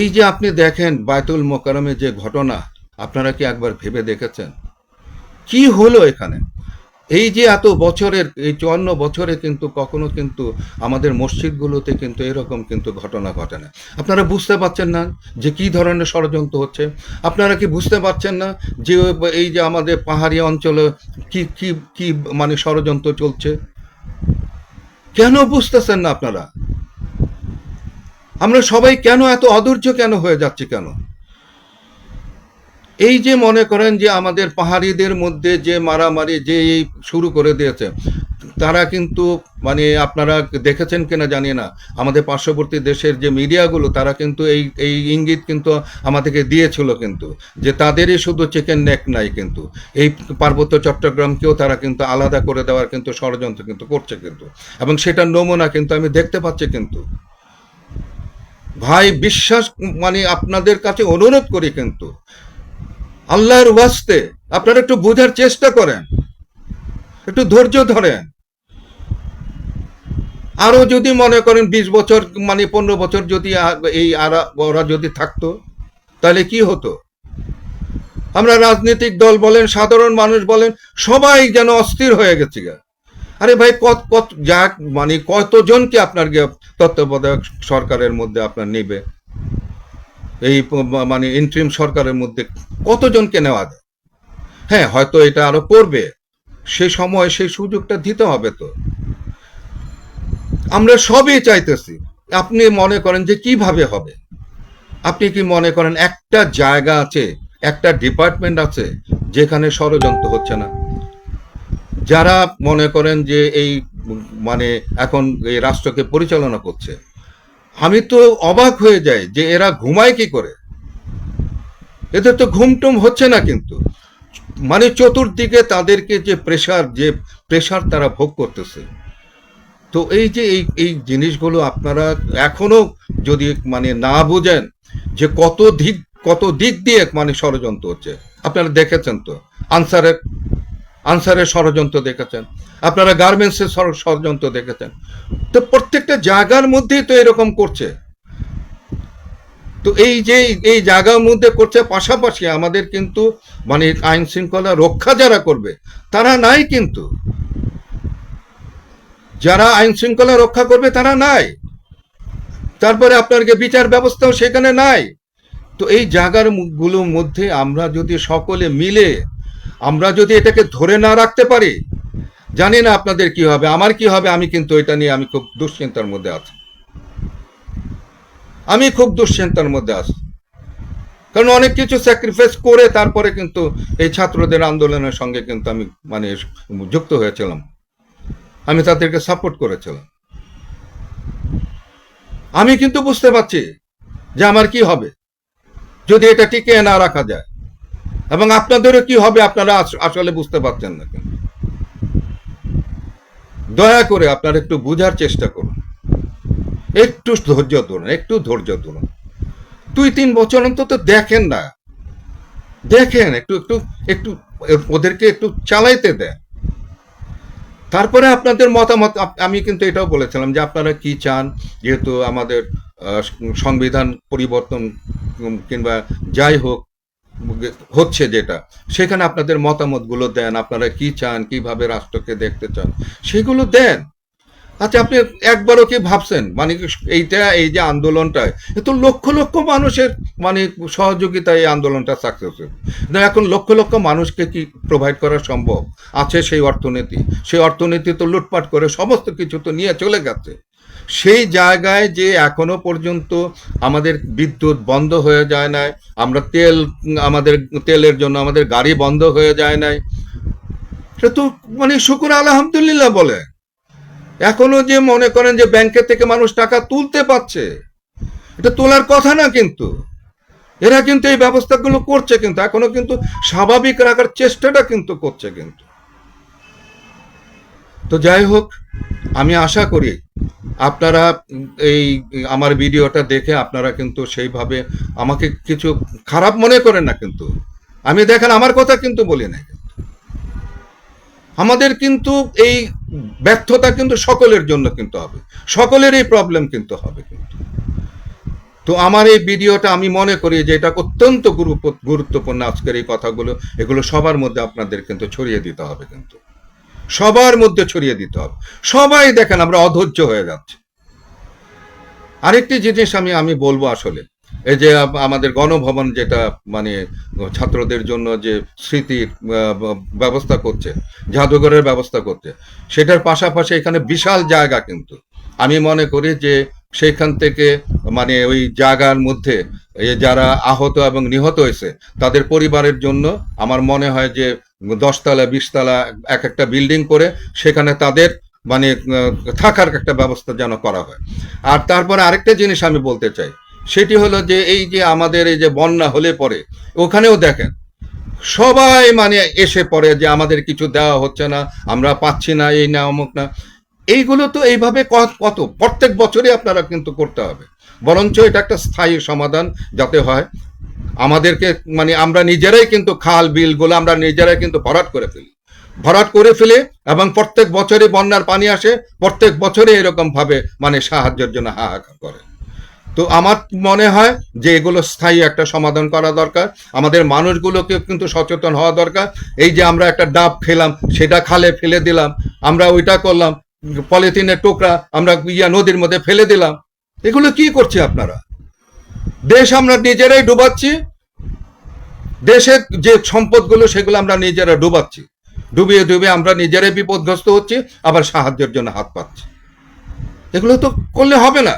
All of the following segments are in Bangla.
এই যে আপনি দেখেন বায়তুল মোকারমে যে ঘটনা, আপনারা কি একবার ভেবে দেখেছেন? কি হলো এখানে? এই যে এত বছরের, এই চুয়ান্ন বছরে কিন্তু কখনো কিন্তু আমাদের মসজিদগুলোতে কিন্তু এরকম কিন্তু ঘটনা ঘটে না। আপনারা বুঝতে পারছেন না যে কি ধরনের ষড়যন্ত্র হচ্ছে? আপনারা কি বুঝতে পারছেন না যে এই যে আমাদের পাহাড়ি অঞ্চলে কি কি কি মানে ষড়যন্ত্র চলছে? কেন বুঝতেছেন না আপনারা? আমরা সবাই কেন এত অধৈর্য কেন হয়ে যাচ্ছে কেন? এই যে মনে করেন যে আমাদের পাহাড়িদের মধ্যে যে মারামারি যে এই শুরু করে দিয়েছে, তারা কিন্তু মানে আপনারা দেখেছেন কিনা জানি না, আমাদের পার্শ্ববর্তী দেশের যে মিডিয়াগুলো তারা কিন্তু এই এই ইঙ্গিত কিন্তু আমাদেরকে দিয়েছিল কিন্তু, যে তাদেরই শুধু চিকেন নেক নাই কিন্তু, এই পার্বত্য চট্টগ্রামকেও তারা কিন্তু আলাদা করে দেওয়ার কিন্তু ষড়যন্ত্র কিন্তু করছে কিন্তু, এবং সেটার নমুনা কিন্তু আমি দেখতে পাচ্ছি কিন্তু। ভাই, বিশ্বাস মানে আপনাদের কাছে অনুরোধ করি কিন্তু। আল্লাহর ওয়াস্তে আপনারা একটু বোঝার চেষ্টা করেন। একটু ধৈর্য ধরেন। আরও যদি মনে করেন বিশ বছর মানে পনেরো বছর যদি এই আরা ওরা যদি থাকতো, তাহলে কি হতো? আমরা রাজনৈতিক দল বলেন, সাধারণ মানুষ বলেন, সবাই যেন অস্থির হয়ে গেছে। আরে ভাই, কত কত যাক মানে কতজনকে আপনার তত্ত্বাবধায়ক সরকারের মধ্যে আপনার নেবে? এই মানে ইন্ট্রিম সরকারের মধ্যে কতজনকে নেওয়া যায়? হ্যাঁ হয়তো এটা আরও করবে। সেই সময় সেই সুযোগটা দিতে হবে তো। আমরা সবই চাইতেছি। আপনি মনে করেন যে কীভাবে হবে? আপনি কি মনে করেন একটা জায়গা আছে, একটা ডিপার্টমেন্ট আছে, যেখানে ষড়যন্ত্র হচ্ছে না? যারা মনে করেন যে এই মানে এখন এই রাষ্ট্রকে পরিচালনা করছে, আমি তো অবাক হয়ে যাই যে এরা ঘুমায় কি করে। এদের তো ঘুমটুম হচ্ছে না কিন্তু। মানে চতুর্দিকে তাদেরকে যে প্রেশার যে প্রেশার তারা ভোগ করতেছে। তো এই যে এই এই জিনিসগুলো আপনারা এখনও যদি মানে না বুঝেন যে কত দিক কত দিক দিয়ে মানে ষড়যন্ত্র হচ্ছে, আপনারা দেখেছেন তো। আনসারের আনসারের ষড়যন্ত্র দেখেছেন। আপনারা গার্মেন্টসের ষড়- ষড়যন্ত্র দেখেছেন। তো প্রত্যেকটা জায়গার মধ্যেই তো এরকম করছে। তো এই যে, এই জায়গার মধ্যে করছে, পাশাপাশি আমাদের কিন্তু মানে আইন শৃঙ্খলা রক্ষা যারা করবে, তারা নাই কিন্তু। যারা আইন শৃঙ্খলা রক্ষা করবে, তারা নাই। তারপরে আপনার বিচার ব্যবস্থাও সেখানে নাই। তো এই জায়গারগুলোর মধ্যে আমরা যদি সকলে মিলে আমরা যদি এটাকে ধরে না রাখতে পারি, জানি না আপনাদের কি হবে, আমার কি হবে, আমি কিন্তু এটা নিয়ে আমি খুব দুশ্চিন্তার মধ্যে আছি। আমি খুব দুশ্চিন্তার মধ্যে আছি। কারণ অনেক কিছু স্যাক্রিফাইস করে তারপরে কিন্তু এই ছাত্রদের আন্দোলনের সঙ্গে কিন্তু আমি মানে যুক্ত হয়েছিলাম। আমি তাদেরকে সাপোর্ট করেছিলাম। আমি কিন্তু বুঝতে পারছি যে আমার কি হবে, যদি এটা টিকে না রাখা যায়। এবং আপনাদেরও কি হবে আপনারা আসলে বুঝতে পারছেন না কিন্তু। দয়া করে আপনারা একটু বোঝার চেষ্টা করুন। একটু ধৈর্য ধরুন, একটু ধৈর্য ধরুন। দুই, তিন বছর অন্তত দেখেন না। দেখেন, একটু একটু একটু ওদেরকে একটু চালাইতে দেন। তারপরে আপনাদের মতামত আমি কিন্তু এটাও বলেছিলাম যে আপনারা কি চান, যেহেতু আমাদের সংবিধান পরিবর্তন কিংবা যাই হোক হচ্ছে যেটা। সেখানে আপনাদের মতামতগুলো দেন, আপনারা কি চান, কীভাবে রাষ্ট্রকে দেখতে চান, সেগুলো দেন। আচ্ছা আপনি একবারও কি ভাবছেন? মানে এইটা, এই যে আন্দোলনটা এ তো লক্ষ লক্ষ মানুষের মানে সহযোগিতায় এই আন্দোলনটা সাকসেস এখন লক্ষ লক্ষ মানুষকে কি প্রোভাইড করা সম্ভব? আছে সেই অর্থনীতি। সেই অর্থনীতি তো লুটপাট করে সমস্ত কিছু তো নিয়ে চলে গেছে। সেই জায়গায় যে এখনও পর্যন্ত আমাদের বিদ্যুৎ বন্ধ হয়ে যায় নাই, আমরা তেল, আমাদের তেলের জন্য আমাদের গাড়ি বন্ধ হয়ে যায় নাই, সে তো মানে শুকুর আলহামদুলিল্লাহ বলে। এখনও যে মনে করেন যে ব্যাংকের থেকে মানুষ টাকা তুলতে পারছে, এটা তোলার কথা না কিন্তু। এরা কিন্তু এই ব্যবস্থাগুলো করছে কিন্তু, এখনও কিন্তু স্বাভাবিক রাখার চেষ্টাটা কিন্তু করছে কিন্তু। তো যাই হোক, আমি আশা করি আপনারা এই আমার ভিডিওটা দেখে আপনারা কিন্তু সেইভাবে আমাকে কিছু খারাপ মনে করেন না কিন্তু। আমি দেখেন, আমার কথা কিন্তু বলি না আমাদের কিন্তু এই ব্যর্থতা কিন্তু সকলের জন্য কিন্তু হবে। সকলের এই প্রবলেম কিন্তু হবে কিন্তু। তো আমার এই ভিডিওটা আমি মনে করি যে এটা অত্যন্ত গুরুত্বপূর্ণ আজকের এই কথাগুলো, এগুলো সবার মধ্যে আপনাদের কিন্তু ছড়িয়ে দিতে হবে কিন্তু। সবার মধ্যে ছড়িয়ে দিতে হবে। সবাই দেখেন আমরা অধৈর্য হয়ে যাচ্ছে। আরেকটি জিনিস আমি আমি বলব আসলে, এই যে আমাদের গণভবন যেটা মানে ছাত্রদের জন্য যে স্মৃতির ব্যবস্থা করছে, জাদুঘরের ব্যবস্থা করছে, সেটার পাশাপাশি এখানে বিশাল জায়গা কিন্তু। আমি মনে করি যে সেখান থেকে মানে ওই জায়গার মধ্যে যারা আহত এবং নিহত হয়েছে, তাদের পরিবারের জন্য আমার মনে হয় যে দশতলা, বিশতলা এক একটা বিল্ডিং করে সেখানে তাদের মানে থাকার একটা ব্যবস্থা যেন করা হয়। আর তারপরে আরেকটা জিনিস আমি বলতে চাই, সেটি হলো যে এই যে আমাদের এই যে বন্যা হলে পরে, ওখানেও দেখেন, সবাই মানে এসে পড়ে যে আমাদের কিছু দেওয়া হচ্ছে না, আমরা পাচ্ছি না, এই না, অমুক না। এইগুলো তো এইভাবে কত প্রত্যেক বছরই আপনারা কিন্তু করতে হবে। বরঞ্চ এটা একটা স্থায়ী সমাধান যাতে হয়। আমাদেরকে মানে আমরা নিজেরাই কিন্তু খাল, বিলগুলো আমরা নিজেরাই কিন্তু ভরাট করে ফেলি। ভরাট করে ফেলে এবং প্রত্যেক বছরই বন্যার পানি আসে, প্রত্যেক বছরে এরকম ভাবে মানে সাহায্যের জন্য হাহাকার করে। তো আমার মনে হয় যে এগুলো স্থায়ী একটা সমাধান করা দরকার। আমাদের মানুষগুলোকে কিন্তু সচেতন হওয়া দরকার। এই যে আমরা একটা ডাব খেলাম, সেটা খালে ফেলে দিলাম, আমরা ওইটা করলাম পলিথিনের টোকরা আমরা ইয়া নদীর মধ্যে ফেলে দিলাম। এগুলো কি করছে আপনারা? দেশ আমরা নিজেরাই ডুবাচ্ছি। দেশের যে সম্পদগুলো, সেগুলো আমরা নিজেরা ডুবাচ্ছি। ডুবিয়ে ডুবিয়ে আমরা নিজেরাই বিপদগ্রস্ত হচ্ছি, আবার সাহায্যের জন্য হাত পাচ্ছি। এগুলো তো করলে হবে না।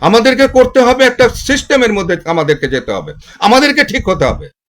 আমাদেরকে করতে হবে একটা সিস্টেমের মধ্যে আমাদেরকে যেতে হবে। আমাদেরকে ঠিক হতে হবে।